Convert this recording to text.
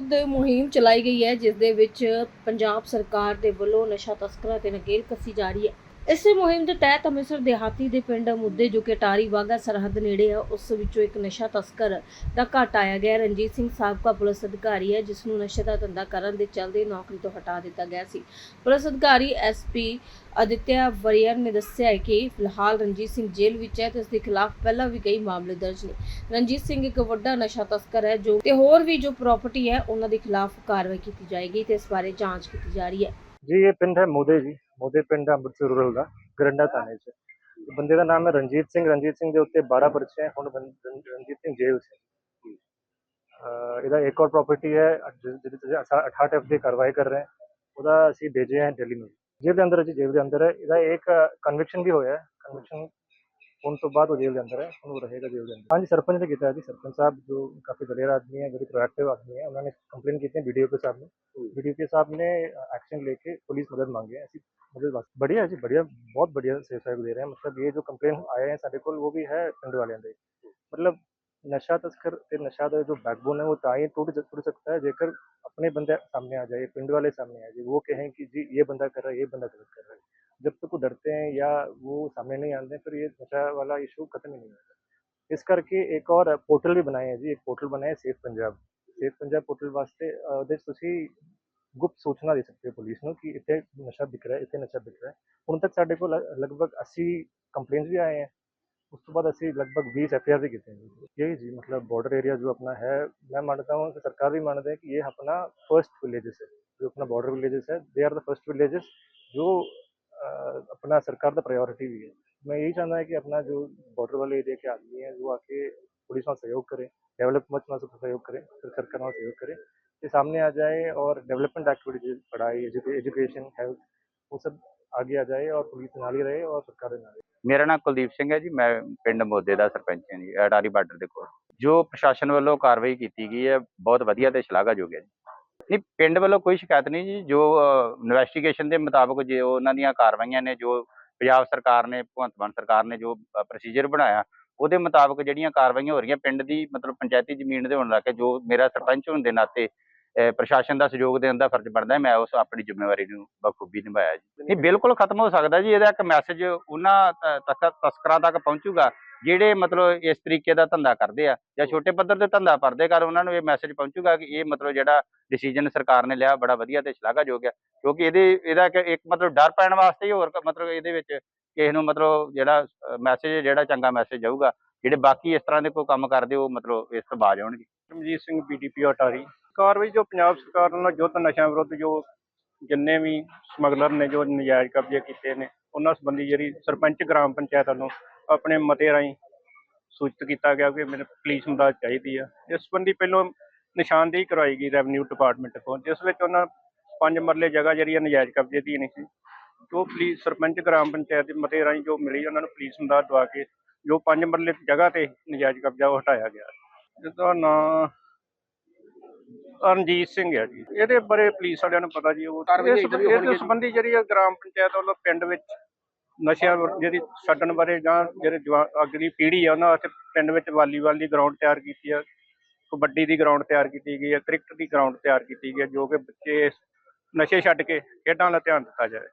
ਵਿਰੁੱਧ ਮੁਹਿੰਮ ਚਲਾਈ ਗਈ ਹੈ, ਜਿਸ ਦੇ ਵਿੱਚ ਪੰਜਾਬ ਸਰਕਾਰ ਦੇ ਵੱਲੋਂ ਨਸ਼ਾ ਤਸਕਰਾਂ ਤੇ ਨਕੇਲ ਕੱਸੀ ਜਾ ਰਹੀ ਹੈ। ਇਸੇ ਮੁਹਿੰਮ ਦੇ ਤਹਿਤ ਅੰਮ੍ਰਿਤਸਰ ਦਿਹਾਤੀ ਦੇ ਪਿੰਡ ਮੁੱਦੇ ਜੋ ਕਿ ਟਾਰੀ ਵਾਗਾ ਸਰਹੱਦ ਨੇੜੇ ਹੈ ਉਸ ਵਿੱਚੋਂ ਇੱਕ ਨਸ਼ਾ ਤਸਕਰ ਦਾ ਘਟ ਆਇਆ ਗਿਆ। ਰਣਜੀਤ ਸਿੰਘ ਸਾਬਕਾ ਪੁਲਿਸ ਅਧਿਕਾਰੀ ਹੈ, ਜਿਸ ਨੂੰ ਨਸ਼ੇ ਦਾ ਧੰਦਾ ਕਰਨ ਦੇ ਚਲਦੇ ਨੌਕਰੀ ਤੋਂ ਹਟਾ ਦਿੱਤਾ ਗਿਆ ਸੀ। ਪੁਲਿਸ ਅਧਿਕਾਰੀ ਐਸਪੀ ਅਦਿੱਤਿਆ ਵਰੀਅਰ ਨੇ ਦੱਸਿਆ ਹੈ ਕਿ ਫਿਲਹਾਲ ਰਣਜੀਤ ਸਿੰਘ ਜੇਲ੍ਹ ਵਿੱਚ ਹੈ ਤੇ ਉਸ ਦੇ ਖਿਲਾਫ ਪਹਿਲਾਂ ਵੀ ਕਈ ਮਾਮਲੇ ਦਰਜ ਨੇ। ਰਣਜੀਤ ਸਿੰਘ ਇੱਕ ਵੱਡਾ ਨਸ਼ਾ ਤਸਕਰ ਹੈ ਜੋ ਤੇ ਹੋਰ ਵੀ ਜੋ ਪ੍ਰਾਪਰਟੀ ਹੈ, ਉਹਨਾਂ ਦੇ ਖਿਲਾਫ ਕਾਰਵਾਈ ਕੀਤੀ ਜਾਏਗੀ ਤੇ ਇਸ ਬਾਰੇ ਜਾਂਚ ਕੀਤੀ ਜਾ ਰਹੀ ਹੈ। ਜੀ, ਇਹ ਪਿੰਡ ਹੈ ਮੋਦੇ ਜੀ। ਮੋਦੇ ਪਿੰਡ ਅੰਮ੍ਰਿਤਸਰ ਰੂਰਲ ਦਾ, ਗਰੰਡਾ ਥਾਣੇ 'ਚ। ਬੰਦੇ ਦਾ ਨਾਮ ਹੈ ਰਣਜੀਤ ਸਿੰਘ। ਰਣਜੀਤ ਸਿੰਘ ਦੇ ਉੱਤੇ 12 ਪਰਚੇ ਹੈ, ਹੁਣ ਰਣਜੀਤ ਸਿੰਘ ਜੇਲ੍ਹ 'ਚ। ਇਹਦਾ ਇੱਕ ਹੋਰ ਪ੍ਰਾਪਰਟੀ ਹੈ ਜਿਹਦੇ ਤੇ 68 ਐਫ ਦੀ ਕਾਰਵਾਈ ਕਰ ਰਹੇ ਹਾਂ। ਉਹਦਾ ਅਸੀਂ ਭੇਜੇ ਹੈ ਦਿੱਲੀ ਨੂੰ। ਜੇਲ੍ਹ ਦੇ ਅੰਦਰ ਹੈ ਜੀ, ਜੇਲ੍ਹ ਦੇ ਅੰਦਰ ਹੈ। ਇਹਦਾ ਇੱਕ ਕਨਵਿਕਸ਼ਨ ਵੀ ਹੋਇਆ ਹੈ। ਕਨਵਿਕਸ਼ਨ उन तो बाद वो जेल के अंदर है उन वो रहेगा जेल के अंदर। हाँ जी सरपंच ने किया सरपंच साहब जो काफ़ी दलेर आदमी है वेरी प्रोएक्टिव आदमी है उन्होंने कंप्लेन की थी बी डी ओ के साहब ने बी डी ओ के साहब ने एक्शन लेके पुलिस मदद मांगी है ऐसी मदद बढ़िया है जी बढ़िया बहुत बढ़िया सेफ़ साहब दे रहे हैं। मतलब ये जो कंप्लेन आए हैं साढ़े को वो भी है पिंड वाले अंदर। मतलब ਨਸ਼ਾ ਤਸਕਰ ਤੇ ਨਸ਼ਾ ਦਾ ਜੋ ਬੈਕਬੋਨ ਹੈ ਉਹ टूट टूट सकता है जेकर अपने बंदे सामने आ जाए पिंड वाले सामने आ जाए वो कहें कि जी ये बंदा कर रहा है ये बंदा गलत कर रहा है। जब तक वो डरते हैं या वो सामने नहीं आते फिर ये नशा वाला इशू खत्म ही नहीं होता ਇਸ ਕਰਕੇ ਇੱਕ ਔਰ ਪੋਰਟਲ ਵੀ ਬਣਾਏ ਹੈ ਜੀ ਇੱਕ ਪੋਰਟਲ ਬਣਾਇਆ safe Punjab safe Punjab portal ਵਾਸਤੇ ਅਹ, ਉਹਦੇ 'ਚ ਤੁਸੀਂ ਗੁਪਤ ਸੂਚਨਾ ਦੇ ਸਕਦੇ ਹੋ ਪੁਲਿਸ ਨੂੰ ਕਿ ਇੱਥੇ ਨਸ਼ਾ ਵਿਕ ਰਿਹਾ ਇੱਥੇ ਨਸ਼ਾ ਵਿਕ ਰਿਹਾ ਹੁਣ ਤੱਕ ਸਾਡੇ ਕੋਲ ਲ- ਲਗਭਗ 80 ਕੰਪਲੇਂਟਸ ਵੀ ਆਏ हैं ਉਸ ਤੋਂ ਬਾਅਦ ਅਸੀਂ ਲਗਭਗ 20 एफ भी किए हैं यही जी मतलब बॉर्डर एरिया जो अपना है मैं मानता हूँ कि सरकार भी मानते हैं कि ये अपना फर्स्ट विलेजेस है जो अपना बॉर्डर विलेजेस है they are the first villages जो अ, अपना सरकार का प्रायोरिटी भी है मैं यही चाहता है कि अपना जो बॉर्डर वाले एरिया के आदमी हैं वो आके पुलिस में सहयोग करें डेवलपमेंट में सहयोग करें फिर सरकार में सहयोग करें ये सामने आ जाए और डेवलपमेंट एक्टिविटीज पढ़ाई एजुकेशन हेल्थ वो सब आगे आ जाए और पुलिस ਨਾਲ ਹੀ ਰਹੇ और सरकार ਨਾਲ ਰਹੇ ਮੇਰਾ ਨਾਮ ਕੁਲਦੀਪ ਸਿੰਘ ਹੈ ਜੀ ਮੈਂ ਪਿੰਡ ਮੋਦੇ ਦਾ ਸਰਪੰਚ ਹਾਂ ਜੀ ਅਟਾਰੀ ਬਾਰਡਰ ਦੇ ਕੋਲ ਜੋ ਪ੍ਰਸ਼ਾਸਨ ਵੱਲੋਂ ਕਾਰਵਾਈ ਕੀਤੀ ਗਈ ਹੈ ਬਹੁਤ ਵਧੀਆ ਤੇ ਸ਼ਲਾਘਾਯੋਗ ਹੈ ਜੀ ਨਹੀਂ, ਪਿੰਡ ਵੱਲੋਂ ਕੋਈ ਸ਼ਿਕਾਇਤ ਨਹੀਂ ਜੀ, ਜੋ ਇਨਵੈਸਟੀਗੇਸ਼ਨ ਦੇ ਮੁਤਾਬਕ ਜੇ ਉਹਨਾਂ ਦੀਆਂ ਕਾਰਵਾਈਆਂ ਨੇ, ਜੋ ਪੰਜਾਬ ਸਰਕਾਰ ਨੇ, ਭਗਵੰਤ ਮਾਨ ਸਰਕਾਰ ਨੇ ਜੋ ਪ੍ਰੋਸੀਜਰ ਬਣਾਇਆ, ਉਹਦੇ ਮੁਤਾਬਕ ਜਿਹੜੀਆਂ ਕਾਰਵਾਈਆਂ ਹੋ ਰਹੀਆਂ, ਪਿੰਡ ਦੀ ਮਤਲਬ ਪੰਚਾਇਤੀ ਜ਼ਮੀਨ ਦੇ ਹੋਣ ਲੱਗੇ, ਜੋ ਮੇਰਾ ਸਰਪੰਚ ਹੋਣ ਦੇ ਨਾਤੇ ਪ੍ਰਸ਼ਾਸਨ ਦਾ ਸਹਿਯੋਗ ਦੇਣ ਦਾ ਫਰਜ਼ ਬਣਦਾ, ਮੈਂ ਉਸ ਆਪਣੀ ਜ਼ਿੰਮੇਵਾਰੀ ਨੂੰ ਬਖੂਬੀ ਨਿਭਾਇਆ ਜੀ। ਨਹੀਂ, ਬਿਲਕੁਲ ਖਤਮ ਹੋ ਸਕਦਾ ਜੀ, ਇਹਦਾ ਇੱਕ ਮੈਸੇਜ ਉਹਨਾਂ ਤਸਕਰਾਂ ਤੱਕ ਪਹੁੰਚੂਗਾ ਜਿਹੜੇ ਮਤਲਬ ਇਸ ਤਰੀਕੇ ਦਾ ਧੰਦਾ ਕਰਦੇ ਆ ਜਾਂ ਛੋਟੇ ਪੱਧਰ ਤੇ ਧੰਦਾ ਕਰਦੇ ਕਰ ਉਹਨਾਂ ਨੂੰ ਇਹ ਮੈਸੇਜ ਪਹੁੰਚੂਗਾ ਕਿ ਇਹ ਮਤਲਬ ਜਿਹੜਾ ਡਿਸੀਜਨ ਸਰਕਾਰ ਨੇ ਲਿਆ ਬੜਾ ਵਧੀਆ ਤੇ ਸ਼ਲਾਘਾਯੋਗ ਹੈ ਕਿਉਂਕਿ ਇਹਦੇ ਇਹਦਾ ਇੱਕ- ਮਤਲਬ ਡਰ ਪੈਣ ਵਾਸਤੇ ਹੀ ਹੋਰ ਮਤਲਬ ਇਹਦੇ ਵਿੱਚ ਕਿਸੇ ਨੂੰ ਮਤਲਬ ਜਿਹੜਾ ਮੈਸੇਜ ਜਿਹੜਾ ਚੰਗਾ ਮੈਸੇਜ ਜਾਊਗਾ ਜਿਹੜੇ ਬਾਕੀ ਇਸ ਤਰ੍ਹਾਂ ਦੇ ਕੋਈ ਕੰਮ ਕਰਦੇ ਉਹ ਮਤਲਬ ਇਸ ਤੋਂ ਬਾਜ ਆਉਣਗੇ ਰਮਜੀਤ ਸਿੰਘ ਬੀਡੀਪੀ ਅਟਾਰੀ ਕਾਰਵਾਈ ਜੋ ਪੰਜਾਬ ਸਰਕਾਰ ਵੱਲੋਂ ਯੁੱਧ ਨਸ਼ਿਆਂ ਵਿਰੁੱਧ ਜੋ ਜਿੰਨੇ ਵੀ ਸਮਗਲਰ ਨੇ ਜੋ ਨਜਾਇਜ਼ ਕਬਜ਼ੇ ਕੀਤੇ ਨੇ ਉਹਨਾਂ ਸੰਬੰਧੀ ਜਿਹੜੀ ਸਰਪੰਚ ਗ੍ਰਾਮ ਪੰਚਾਇਤ ਵੱਲੋਂ ਆਪਣੇ ਮਤੇ ਰਾਹੀਂ ਸੂਚਿਤ ਕੀਤਾ ਗਿਆ ਕਿ ਮੈਨੂੰ ਪੁਲਿਸ ਮਦਦ ਚਾਹੀਦੀ ਆ। ਇਸ ਸੰਬੰਧੀ ਪਹਿਲਾਂ ਨਿਸ਼ਾਨਦੇਹੀ ਕਰਵਾਈ ਗਈ ਰੈਵਨਿਊ ਡਿਪਾਰਟਮੈਂਟ ਤੋਂ ਜਿਸ ਵਿੱਚ ਉਹਨਾਂ ਪੰਜ ਮਰਲੇ ਜਗ੍ਹਾ ਜਿਹੜੀ ਆ ਨਜਾਇਜ਼ ਕਬਜ਼ੇ ਦੀ ਨਹੀਂ ਸੀ ਜੋ ਪੁਲਿਸ ਸਰਪੰਚ ਗ੍ਰਾਮ ਪੰਚਾਇਤ ਦੇ ਮਤੇ ਰਾਹੀਂ ਜੋ ਮਿਲੀ ਉਹਨਾਂ ਨੂੰ ਪੁਲਿਸ ਮਦਦ ਦਵਾ ਕੇ ਜੋ ਪੰਜ ਮਰਲੇ ਜਗ੍ਹਾ ਤੇ ਨਜਾਇਜ਼ ਕਬਜ਼ਾ ਉਹ ਹਟਾਇਆ ਗਿਆ। ਜਿਹਦਾ ਨਾਂ ਰਣਜੀਤ ਸਿੰਘ ਹੈ ਜੀ। ਇਹਦੇ ਬਾਰੇ ਪੁਲਿਸ ਵਾਲਿਆਂ ਨੂੰ ਪਤਾ ਜੀ ਉਹ ਇਸ ਸੰਬੰਧੀ ਜਿਹੜੀ ਗ੍ਰਾਮ ਪੰਚਾਇਤ ਵੱਲੋਂ ਪਿੰਡ ਵਿੱਚ ਨਸ਼ਿਆਂ ਵਿਰ- ਜਿਹੜੀ ਛੱਡਣ ਬਾਰੇ ਜਾਂ ਜਿਹੜੇ ਜਵਾ- ਅਗਲੀ ਪੀੜ੍ਹੀ ਆ ਉਹਨਾਂ ਵਾਸਤੇ ਪਿੰਡ ਵਿੱਚ ਵਾਲੀਬਾਲ ਦੀ ਗਰਾਊਂਡ ਤਿਆਰ ਕੀਤੀ ਆ, ਕਬੱਡੀ ਦੀ ਗਰਾਊਂਡ ਤਿਆਰ ਕੀਤੀ ਗਈ ਹੈ ਕ੍ਰਿਕਟ ਦੀ ਗਰਾਊਂਡ ਤਿਆਰ ਕੀਤੀ ਗਈ ਹੈ ਜੋ ਕਿ ਬੱਚੇ ਨਸ਼ੇ ਛੱਡ ਕੇ ਖੇਡਾਂ ਵੱਲ ਧਿਆਨ ਦਿੱਤਾ ਜਾਵੇ।